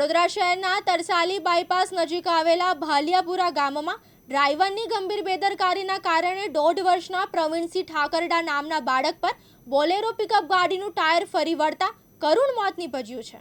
વડોદરા શહેરના તરસાલી બાયપાસ નજીક આવેલા ભાલિયાપુરા ગામમાં ડ્રાઈવરની ગંભીર બેદરકારીના કારણે દોઢ વર્ષના પ્રવીણસિંહ ઠાકરડા નામના બાળક પર બોલેરો પિકઅપ ગાડીનું ટાયર ફરી વળતા કરુણ મોત નીપજ્યું છે.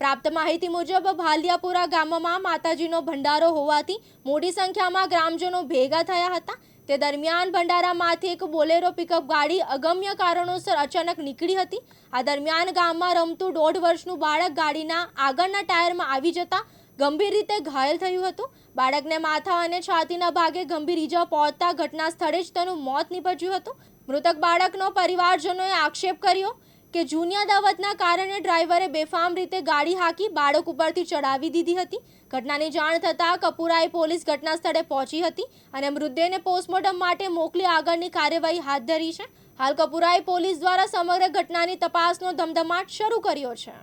પ્રાપ્ત માહિતી મુજબ, ભાલિયાપુરા ગામમાં માતાજીનો ભંડારો હોવાથી મોટી સંખ્યામાં ગ્રામજનો ભેગા થયા હતા. તે દરમિયાન ભંડારામાંથી એક બોલેરો પિકઅપ ગાડી અગમ્ય કારણોસર અચાનક નીકળી હતી. આ દરમિયાન ગામમાં રમતું દોઢ વર્ષનું બાળક ગાડીના આગળના ટાયરમાં આવી જતા ગંભીર રીતે ઘાયલ થયું હતું. બાળકને માથા અને છાતીના ભાગે ગંભીર ઈજા પહોંચતા ઘટના સ્થળે જ તેનું મોત નીપજ્યું હતું. મૃતક બાળકનો પરિવારજનોએ આક્ષેપ કર્યો કે જુનિયા દાવતના કારણે ડ્રાઈવરે બેફામ રીતે ગાડી હાંકી બાળક ઉપરથી ચડાવી દીધી હતી. ઘટનાની જાણ થતાં કપુરાઈ પોલીસ ઘટના સ્થળે પહોંચી હતી અને મૃતદેહને પોસ્ટમોર્ટમ માટે મોકલી આગળની કાર્યવાહી હાથ ધરી છે. હાલ કપુરાઈ પોલીસ દ્વારા સમગ્ર ઘટનાની તપાસનો ધમધમાટ શરૂ કર્યો છે.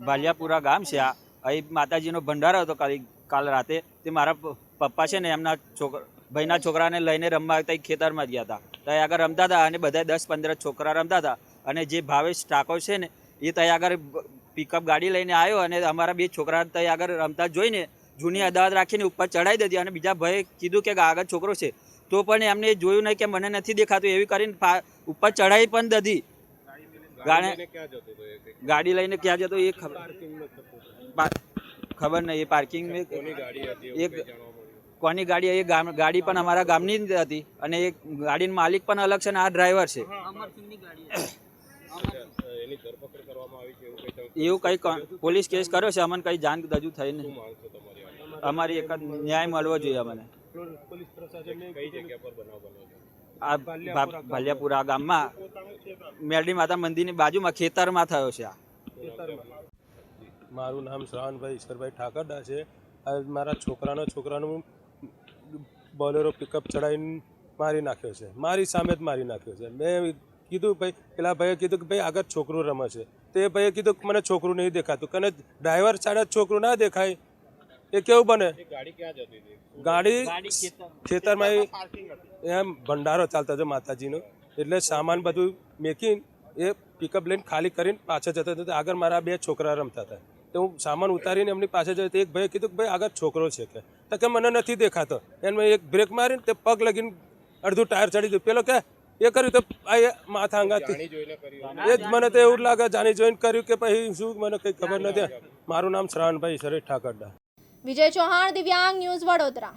બાલિયાપુરા ગામ છે આ. અહીં માતાજીનો ભંડારો હતો કાલે કાલ રાતે. તે મારા પપ્પા છે ને, એમના છોકરા ભાઈના છોકરાને લઈને રમવા ત્યાં ખેતરમાં ગયા હતા. ત્યાં આગળ રમતા હતા અને બધા દસ પંદર છોકરા રમતા હતા. અને જે ભાવેશ ટાકોર છે ને એ ત્યાં આગળ પિકઅપ ગાડી લઈને આવ્યો અને અમારા બે છોકરા ત્યાં આગળ રમતા જોઈને જૂની અદાવત રાખીને ઉપર ચડાવી દીધી અને બીજા ભાઈએ કીધું કે આગળ છોકરો છે. તો પણ એમને જોયું નહીં કે મને નથી દેખાતું એવી કરીને ઉપર ચડાવી પણ દીધી. ગાડી ગાડી લઈને ક્યાં જતો એ ખબર ખબર નહીં એ પાર્કિંગ એક કોની ગાડી એ ગાડી પણ અમારા ગામની જ હતી અને એ ગાડીનો માલિક પણ અલગ છે અને આ ડ્રાઈવર છે. એવું કઈ પોલીસ કેસ કર્યો છે? અમને કઈ જાણ હજુ થઈ નહીં. અમારી એક ન્યાય મળવો જોઈએ અમને. આ ભાલિયાપુરા ગામમાં મેરડી માતા મંદિરની બાજુમાં ખેતરમાં થયો છે આ. મારું નામ શ્રાવણભાઈ ઈશ્વરભાઈ ઠાકરડા છે. મારા છોકરાનો છોકરાનું બોલેરો પિકઅપ ચડાવીને મારી નાખ્યો છે. મારી સામે જ મારી નાખ્યો છે. મેં કીધું ભાઈ પેલા ભાઈએ કીધું કે ભાઈ આગળ છોકરું રમે છે. તો એ ભાઈએ કીધું કે મને છોકરું નહીં દેખાતું કને ડ્રાઈવર સાડા જ છોકરું ના દેખાય? એ કેવું બને? ગાડી ખેતરમાં એમ ભંડારો ચાલતો હતો માતાજીનો. એટલે સામાન બધું મેકીને એ પિકઅપ લઈને ખાલી કરીને પાછળ જતા હતા. આગળ મારા બે છોકરા રમતા હતા. તો હું સામાન ઉતારીને એમની પાસે જતો તો એક ભાઈએ કીધું કે ભાઈ આગળ છોકરો છે કે. તો કે મને નથી દેખાતો. એને એક બ્રેક મારીને તે પગ લગીને અડધું ટાયર ચડી ગયું. પેલો કે એ કર્યું તો આ એ માથા અંગાથી. એ જ મને તો એવું લાગે જાણી જોઈને કર્યું કે પછી શું મને કંઈ ખબર નથી. મારું નામ શ્રાવણભાઈ સરેશ ઠાકરડા. વિજય ચૌહાણ દિવ્યાંગ ન્યૂઝ વડોદરા.